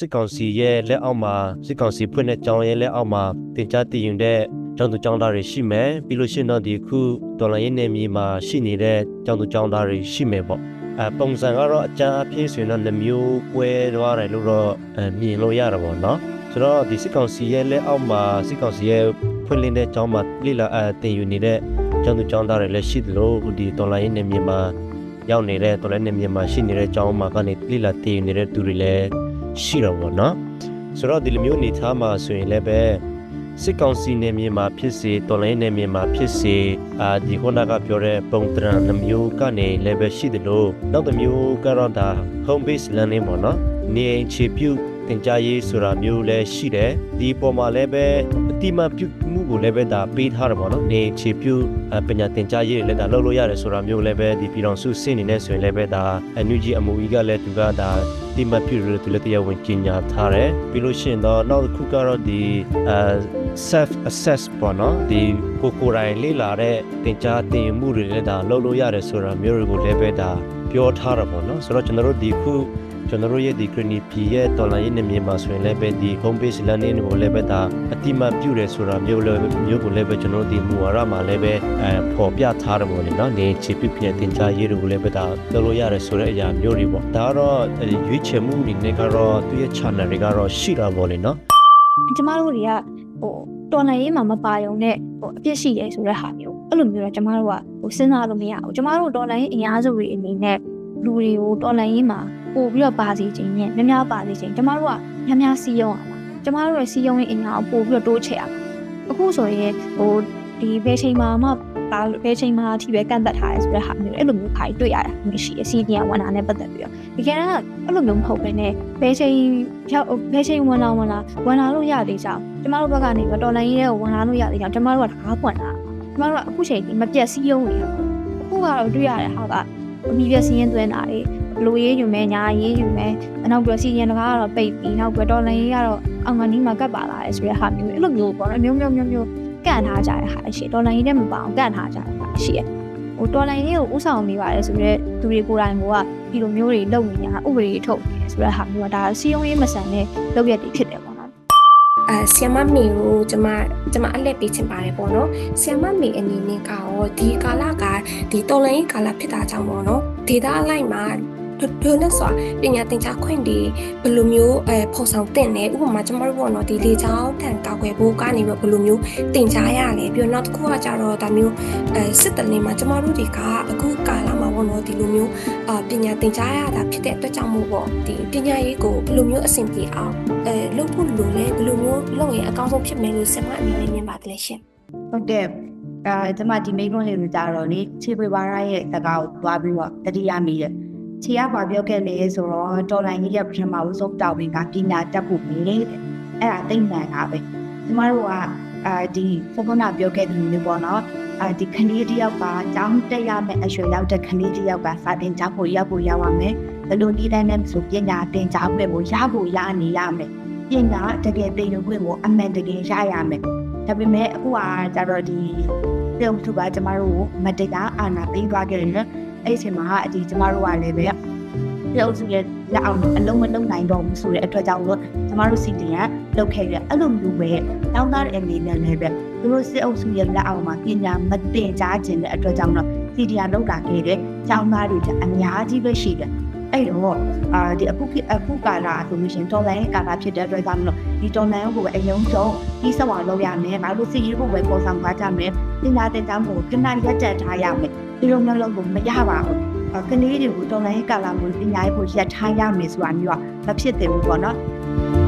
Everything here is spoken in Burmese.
စစ်ကောင်စီရဲ့လက်အောက်မှာစစ်ကောင်စီဖွင့်တဲ့ကြောင်းရဲ့လက်အောက်မှာတင်ကြားတည်ယူတဲ့ကျောင်းသူကျောင်းသားတွေရှိမယ်ပြီးလို့ရှိရင်တော့ဒီခုဒေါ်လာရင်းနေမြေမှာရှိနေတဲ့ကျောင်းသူကျောင်းသားတွေရှိမယ်ပေါ့အဲပုံစံကတော့အကြမ်းအဖြစ်ဆိုရင်တော့နှမျိုးကွဲသွားတယ်လို့တော့အဲမြင်လို့ရတာပေါ့နော်ဆိုတော့ဒီစစ်ကောင်စီရဲ့လက်အောက်မှာစစ်ကောင်စီရဲ့ဖွင့်လင်းတဲ့ကျောင်းမှာလိလာအဲတင်ယူနေတဲ့ကျောင်းသူကျောင်းသားတွေလည်းရှိတယ်လို့ဒီဒေါ်လာရင်းနေမြေမှာရောက်နေတဲ့ဒေါ်လာနေမြေမှာရှိနေတဲ့ကျောင်းမှာကနေလိလာတင်ယူနေတဲ့သူတွေလည်း ရှိတော့ဗောနော်ဆိုတော့ဒီလိုမျိုးအနေထားမှာဆိုရင်လည်းပဲစစ်ကောင်စီနေမြေမှာဖြစ်စေတော်လိုင်းနေမြေမှာဖြစ်စေအာဒီခုနကပြောတဲ့ပုံတရံနှမျိုးကနေလည်းပဲရှိတယ်လို့နောက်တစ်မျိုးကတော့ဒါ home base learning ပေါ့နော်နေအိမ်ခြေပြုသင်ကြားရေးဆိုတာမျိုးလည်းရှိတယ်ဒီပေါ်မှာလည်းပဲအတိမပြုမှု ကိုလည်းပဲဒါပေးထားတယ်ပေါ့နော်နေအိမ်ခြေပြုအပညာသင်ကြားရေးတွေလည်းဒါလုပ်လို့ရတယ်ဆိုတာမျိုးလည်းပဲဒီပြည်တော်စုစင့်နေတဲ့ဆိုရင်လည်းပဲဒါ NUG အမူအီကလည်းသူကဒါဒီမပြုလို့သူလည်းတရားဝင်ကြီးညာထားတယ်ပြီးလို့ရှိရင်တော့နောက်တစ်ခုကတော့ဒီအဲ self assess ပေါ့နော်ဒီကိုကိုယ်တိုင်လေ့လာတဲ့သင်ကြားသင်ယူမှုတွေလည်းဒါလုပ်လို့ရတယ်ဆိုတာမျိုးတွေကိုလည်းပဲဒါပြောထားတာပေါ့နော်ဆိုတော့ကျွန်တော်တို့ဒီခု ကျွန်တော်တို့ရဲ့ဒီ Green P ရဲ့တော်လိုင်းရေးနေမြေမှာဆိုရင်လည်းပဲဒီ home based learning ကိုလည်းပဲဒါအတိမတ်ပြုတယ်ဆိုတာမျိုးလည်းမျိုးကိုလည်းပဲကျွန်တော်တို့ဒီမူဝါဒမှာလည်းပဲအဲပေါ်ပြထားတယ်ပေါ့လေနော်နေချစ်ပြပြတင်ကြားရေးတွေကိုလည်းပဲဒါလုပ်လို့ရတယ်ဆိုတဲ့အရာမျိုးတွေပေါ့ဒါကတော့အဲဒီရွေးချယ်မှုအနေနဲ့ကတော့သူ့ရဲ့ channel တွေကတော့ရှိတာပေါ့လေနော်ကျမတို့တွေကဟိုတော်နိုင်ရေးမှာမပါရုံနဲ့ဟိုအပြစ်ရှိတယ်ဆိုတဲ့ဟာမျိုးအဲ့လိုမျိုးတော့ကျမတို့ကဟိုစဉ်းစားလို့မရဘူးကျမတို့တော်နိုင်ရေးအင်အားစုတွေအနေနဲ့လူတွေကိုတော်နိုင်ရေးမှာ ပို့ပြီးတော့ပါစီခြင်းနဲ့များများပါစီခြင်းကျမတို့ကများများစီးရုံးအောင်ကျမတို့ရဲ့စီးရုံးရေးအင်အားကိုပို့ပြီးတော့တိုးချဲ့အောင်အခုဆိုရင်ဟိုဒီဘယ်ချိန်မှာမှပါဘယ်ချိန်မှာအထိပဲကန့်သက်ထားရဲဆိုတဲ့ဟာမျိုးအဲ့လိုမျိုးခါကြီးတွေ့ရတာမရှိအစီအပြန်ဝန်တာနဲ့ပတ်သက်ပြီးတော့ဒီကဲတော့အဲ့လိုမျိုးမဟုတ်ဘဲနဲ့ဘယ်ချိန်ရောက်ဘယ်ချိန်ဝန်လာဝန်လာဝန်လာလို့ရသေးကြောင်ကျမတို့ဘက်ကနေတော်လိုင်းရေးကိုဝန်လာလို့ရသေးကြောင်ကျမတို့ကတကားပွင့်တာကျမတို့ကအခုချိန်ဒီမပြတ်စည်းရုံးနေတာအခုကတော့တွေ့ရတဲ့ဟာကအမိပြစီးရင်သွင်းတာတွေ ဘလိုရေးယူမယ်ညာရေးယူမယ်နောက်ပြီးစီရင်တကားကတော့ပိတ်ပြီးနောက်ပြီးတော်လိုင်းရေးကတော့အောင်ငန်းဒီမှာကတ်ပါလာတယ်ဆိုတဲ့ဟာမျိုးအဲ့လိုမျိုးပေါ့နော်မျိုးမျိုးမျိုးမျိုးကန့်ထားကြတဲ့ဟာရှိတော်လိုင်းရေးနဲ့မပါအောင်ကန့်ထားကြတဲ့ဟာရှိရဟိုတော်လိုင်းရေးကိုဥဆောင်နေပါတယ်ဆိုတော့သူတွေကိုယ်တိုင်ကဒီလိုမျိုးတွေလုပ်နေတာဥပဒေထုတ်နေတယ်ဆိုတဲ့ဟာမျိုးကဒါစီယုံရေးမဆန်တဲ့လုပ်ရက်တွေဖြစ်တယ်ပေါ့နော်အဲဆီယမမေကိုကျမကျမအလက်ပေးချင်ပါတယ်ပေါ့နော်ဆီယမမေအနေနဲ့ကရောဒီကာလကဒီတော်လိုင်းရေးကာလဖြစ်တာကြောင့်ပေါ့နော်ဒေတာအလိုက်မှာ ဒိုနဲ့ဆိုပညာသင်ကြားခွင့်တွေဘယ်လိုမျိုးအဲဖော်ဆောင်တင်လဲဥပမာကျမတို့ပေါ့နော်ဒီလေချောင်းတန်ကောက်ွယ်ဖို့ကနေပြီးဘယ်လိုမျိုးတင်ကြားရလဲပြီးတော့နောက်တစ်ခုကကြတော့ဒါမျိုးအဲစစ်တလင်းမှာကျမတို့တွေကအခုကာလမှာပေါ့နော်ဒီလိုမျိုးအာပညာသင်ကြားရတာဖြစ်တဲ့အတွက်ကြောင့်မို့ပေါ့ဒီပညာရေးကိုဘယ်လိုမျိုးအဆင်ပြေအောင်အဲလုပ်ဖို့လိုလဲဘယ်လိုမျိုးလုပ်ရင်အကောင်းဆုံးဖြစ်မယ်လို့ဆင်မအနေနဲ့မြင်ပါတယ်လေရှင်ဟုတ်ကဲ့အဲကျွန်မဒီမိကုန်းလေးကိုကြားတော့လေခြေပွေပါရရဲ့စကားကိုသွားပြီးတော့တတိယမိရဲ့ ခြေကပါပြောခဲ့လေဆိုတော့တော်လိုင်းကြီးရဲ့ပထမဦးဆုံးတောင်းဝင်ကပညာတတ်ဖို့မင်းတဲ့အဲ့ဒါတိတ်မှန်တာပဲကျမတို့ကအာဒီဖုန်းကပြောခဲ့တဲ့မျိုးပေါ့နော်အာဒီခလေးတယောက်ကကျောင်းတက်ရမယ်အရွယ်ရောက်တဲ့ခလေးတယောက်ကစာတင်ကြဖို့ရောက်ဖို့ရောက်ရမယ်ဘယ်လိုနည်းတိုင်းနဲ့ဆိုပညာတင်ကြဖို့ရဖို့ရနေရမယ်ပညာတကယ်သိလို့ခွင့်ကိုအမှန်တကယ်ရရမယ်ဒါပေမဲ့အခုကကျတော့ဒီပြုံးသူကကျမတို့ကိုမတရားအာဏာသိမ်းသွားခဲ့တယ်နော် အဲ့ဒီအချိန်မှာအဒီကျမတို့ကလည်းပဲပြုံးစုရဲ့လက်အောင်အလုံးမလုံးနိုင်တော့ဘူးဆိုတဲ့အတွက်ကြောင့်လို့ကျမတို့စီတီကလောက်ခဲ့ရအဲ့လိုမျိုးပဲတောင်းတတဲ့အနေနဲ့လည်းပဲသူတို့စစ်အုပ်စုရဲ့လက်အောင်မှာပညာမတင်ကြားခြင်းတဲ့အတွက်ကြောင့်တော့စီတီကလောက်တာခဲ့တယ်ကျောင်းသားတွေကအများကြီးပဲရှိတယ်အဲ့တော့အာဒီအခုအခုကာလာဆိုလို့ရှိရင်တော်လိုင်းကာလာဖြစ်တဲ့အတွက်ကြောင့်လို့ဒီတော်လိုင်းကိုပဲအယုံဆုံးပြီးဆက်အောင်လုပ်ရမယ်။ငါတို့စီရေးဖို့ပဲပေါ်ဆောင်သွားကြမယ်။ပညာသင်ကြားမှုကိုခဏရက်တက်ထားရမယ်။ ဒီလိုမျိုးလုပ်လို့မရပါဘူး။ကလေးတွေကိုတော်လိုင်းကာလာမျိုးပညာရေးကိုရက်ထားရမယ်ဆိုတာမျိုးကမဖြစ်သင့်ဘူးပေါ့နော်။